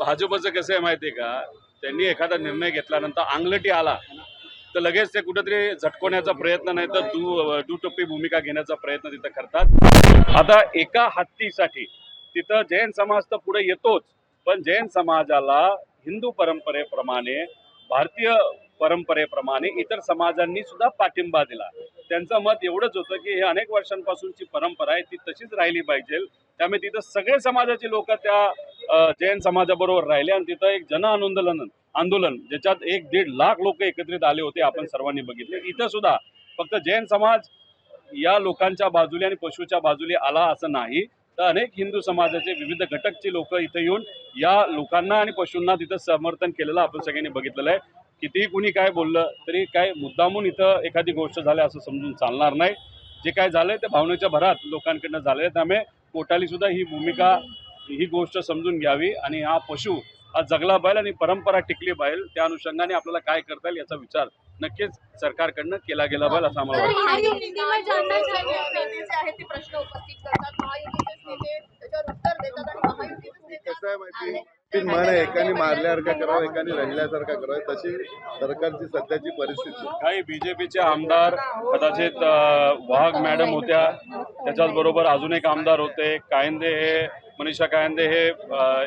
भाजपचं कसं आहे माहिती आहे का? त्यांनी एखादा निर्णय घेतल्यानंतर आंगलटी आला तर लगेच ते कुठेतरी झटकवण्याचा प्रयत्न नाही तर दू दुटप्पी भूमिका घेण्याचा प्रयत्न तिथं करतात. आता एका हत्तीसाठी तिथं जैन समाज तर पुढे येतोच पण जैन समाजाला हिंदू परंपरेप्रमाणे भारतीय परंपरेप्रमाणे इतर समाजांनी सुद्धा पाठिंबा दिला. त्यांचं मत एवढंच होतं की हे अनेक वर्षांपासूनची परंपरा आहे ती तशीच राहिली पाहिजे. त्यामुळे तिथं सगळे समाजाचे लोक त्या जैन समाजाबरोबर राहिले आणि तिथं एक जन आंदोलन आंदोलन ज्याच्यात एक दीड लाख लोक एकत्रित आले होते आपण सर्वांनी बघितले. इथं सुद्धा फक्त जैन समाज या लोकांच्या बाजूने आणि पशुच्या बाजूला आला असं नाही. तर अनेक हिंदू समाजाचे विविध घटकचे लोक इथं येऊन या लोकांना आणि पशूंना तिथं समर्थन केलेलं आपण सगळ्यांनी बघितलेलं आहे. कितीही कुणी काय बोललं तरी काय मुद्दामून इथं एखादी गोष्ट झाली असं समजून चालणार नाही. जे काय झालंय ते भावनेच्या भरात लोकांकडनं झालंय. त्यामुळे कोटाली सुद्धा ही भूमिका ही गोष्ट समजून घ्यावी आणि हा पशु हा जगला पाहिजे आणि परंपरा टिकली पाहिजे त्या अनुषंगाने आपल्याला काय करता येईल याचा विचार नक्कीच सरकारकडनं केला गेला पाहिजे असं आम्हाला वाटतं. ती म्हण आहे एकाने मारल्यासारखा करावं एकाने रंगल्यासारखा करावं तशी सरकारची सध्याची परिस्थिती काही बीजेपीचे आमदार कदाचित वाघ मॅडम होत्या त्याच्याच बरोबर अजून एक आमदार होते. कायंदे हे मनीषा कायंदे हे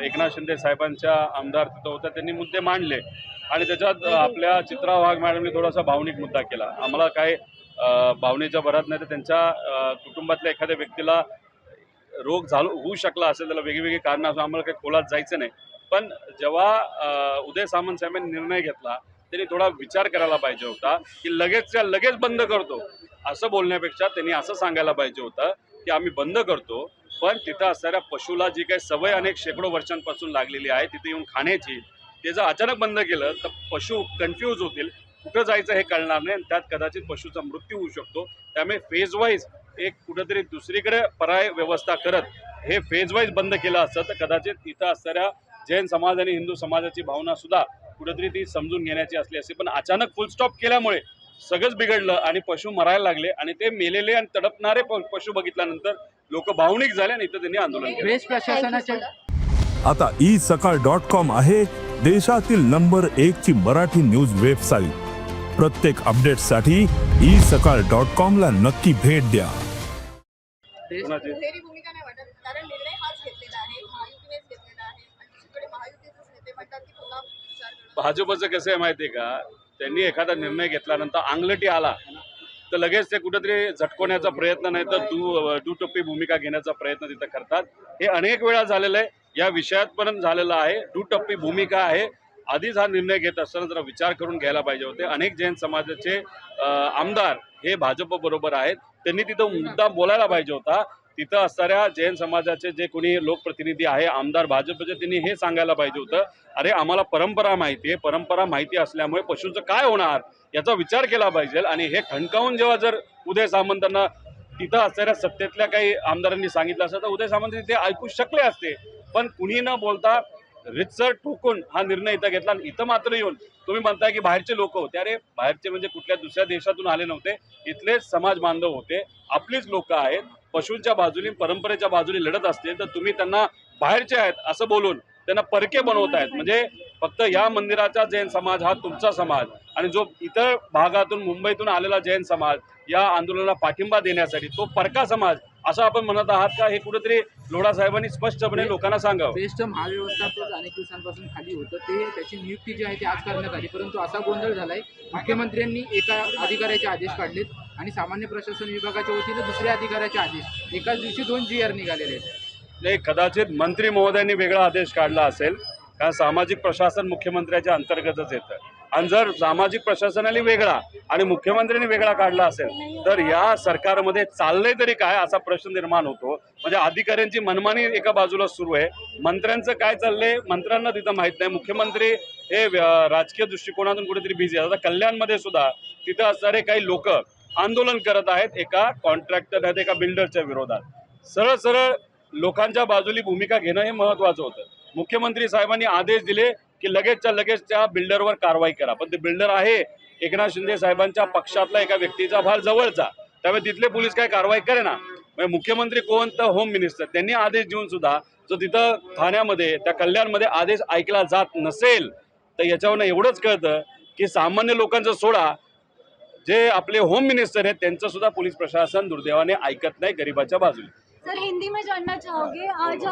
एकनाथ शिंदे साहेबांच्या आमदार तिथं होत्या त्यांनी मुद्दे मांडले. आणि त्याच्यात आपल्या चित्रा वाघ मॅडमने थोडासा भावनिक मुद्दा केला. आम्हाला काय भावनेच्या भरात नाही तर त्यांच्या कुटुंबातल्या एखाद्या व्यक्तीला रोग झालो होऊ शकला असेल त्याला वेगवेगळी कारणं असं आम्हाला काही खोलात जायचं नाही. पण जेव्हा उदय सामंत साहेबांनी निर्णय घेतला त्यांनी थोडा विचार करायला पाहिजे होता की लगेचच्या लगेच बंद करतो. असं बोलण्यापेक्षा त्यांनी असं सांगायला पाहिजे होतं की आम्ही बंद करतो पण तिथं असणाऱ्या पशुला जी काही सवय अनेक शेकडो वर्षांपासून लागलेली आहे तिथे येऊन खाण्याची ते जर अचानक बंद केलं तर पशु कन्फ्यूज होतील. कुठं जायचं हे कळणार नाही आणि त्यात कदाचित पशुचा मृत्यू होऊ शकतो. त्यामुळे फेज वाईज एक कुठंतरी दुसरीकडे पर्याय व्यवस्था करत हे फेज वाईज बंद केलं असतं तर कदाचित इथं असणाऱ्या जैन समाज आणि हिंदू समाजाची भावना सुद्धा कुठेतरी ती समजून घेण्याची असली असते. पण अचानक फुल स्टॉप केल्यामुळे सगळंच बिघडलं आणि पशु मरायला लागले आणि ते मेलेले आणि तडपणारे पशु बघितल्यानंतर लोक भावनिक झाले आणि इथं त्यांनी आंदोलन केलं. आता ई सकाळ डॉट कॉम आहे देशातील नंबर एक ची मराठी न्यूज वेबसाईट. प्रत्येक अपडेटसाठी ई सकाळ डॉट कॉम ला नक्की भेट द्या. भाजपचं कसं आहे माहिती आहे का? त्यांनी एखादा निर्णय घेतल्यानंतर आंगलटी आला तर लगेच ते कुठेतरी झटकवण्याचा प्रयत्न नाही तर दू दुटप्पी भूमिका घेण्याचा प्रयत्न तिथं करतात. हे अनेक वेळा झालेलं आहे. या विषयात पण झालेलं आहे. दुटप्पी भूमिका आहे. आधीच हा निर्णय घेत असताना जरा विचार करून घ्यायला पाहिजे होते. अनेक जैन समाजाचे आमदार हे भाजप बरोबर आहेत. त्यांनी तिथं मुद्दा बोलायला पाहिजे होता. तिथं असणाऱ्या जैन समाजाचे जे कोणी लोकप्रतिनिधी आहे आमदार भाजपचे त्यांनी हे सांगायला पाहिजे होतं अरे आम्हाला परंपरा माहिती आहे. परंपरा माहिती असल्यामुळे पशूंचं काय होणार? याचा विचार केला पाहिजे आणि हे खणकावून जेव्हा जर उदय सामंतांना तिथं असणाऱ्या सत्तेतल्या काही आमदारांनी सांगितलं असतं तर उदय सामंत ते ऐकू शकले असते. पण कुणी न बोलता रितसर ठोकून हा निर्णय इथं घेतला आणि इथं मात्र येऊन तुम्ही म्हणताय की बाहेरचे लोक होते. अरे बाहेरचे म्हणजे कुठल्या दुसऱ्या देशातून आले नव्हते. इथलेच समाज बांधव होते. आपलीच लोक आहेत. पशूंच्या बाजूने परंपरेच्या बाजूने लढत असतील तर तुम्ही त्यांना बाहेरचे आहेत असं बोलून त्यांना परके बनवत आहेत. म्हणजे फक्त या मंदिराचा जैन समाज हा तुमचा समाज आणि जो इतर भागातून मुंबईतून आलेला जैन समाज या आंदोलनाला पाठिंबा देण्यासाठी तो परका समाज असं आपण म्हणत आहात का? हे कुठेतरी लोढा साहेबांनी स्पष्टपणे लोकांना सांगावं. बेस्ट महाव्यवस्थापक अनेक दिवसांपासून खाली होतं. ते त्याची नियुक्ती जी आहे ती आज करण्यात आली. परंतु असा गोंधळ झालाय. मुख्यमंत्र्यांनी एका अधिकाऱ्याचे आदेश काढलेत आणि सामान्य प्रशासन विभागाच्या वतीनं दुसऱ्या अधिकाऱ्याचे आदेश. एकाच दिवशी दोन जी आर निघालेले आहेत. नाही कदाचित मंत्री महोदयांनी वेगळा आदेश काढला असेल. कारण सामाजिक प्रशासन मुख्यमंत्र्याच्या अंतर्गतच येतं. आणि जर सामाजिक प्रशासनाने वेगळा आणि मुख्यमंत्र्यांनी वेगळा काढला असेल तर या सरकारमध्ये चाललंय तरी काय असा प्रश्न निर्माण होतो. म्हणजे अधिकाऱ्यांची मनमानी एका बाजूला सुरू आहे. मंत्र्यांचं काय चाललंय मंत्र्यांना तिथं माहीत नाही. मुख्यमंत्री हे राजकीय दृष्टिकोनातून कुठेतरी बिझी आहेत आता कल्याणमध्ये सुद्धा तिथं असणारे काही लोक आंदोलन करत आहेत एका कॉन्ट्रॅक्टर आहेत एका बिल्डरच्या विरोधात. सरळ सरळ लोकांच्या बाजूली भूमिका घेणं हे महत्वाचं होतं. मुख्यमंत्री साहेबांनी आदेश दिले की लगेचच्या लगेच त्या बिल्डरवर कारवाई करा. पण ते बिल्डर आहे एकनाथ शिंदे साहेबांच्या पक्षातला एका व्यक्तीचा फार जवळचा. त्यामुळे तिथले पोलीस काय कारवाई करेना. म्हणजे मुख्यमंत्री कोण तर होम मिनिस्टर. त्यांनी आदेश देऊन सुद्धा जो तिथं ठाण्यामध्ये त्या कल्याणमध्ये आदेश ऐकला जात नसेल तर याच्यावरनं एवढंच कळतं की सामान्य लोकांचं सोडा. जे आपले होम मिनिस्टर आहेत त्यांचं सुद्धा पोलीस प्रशासन दुर्दैवाने ऐकत नाही गरिबाच्या बाजूने. सर हिंदी में जानना चाहोगे? आज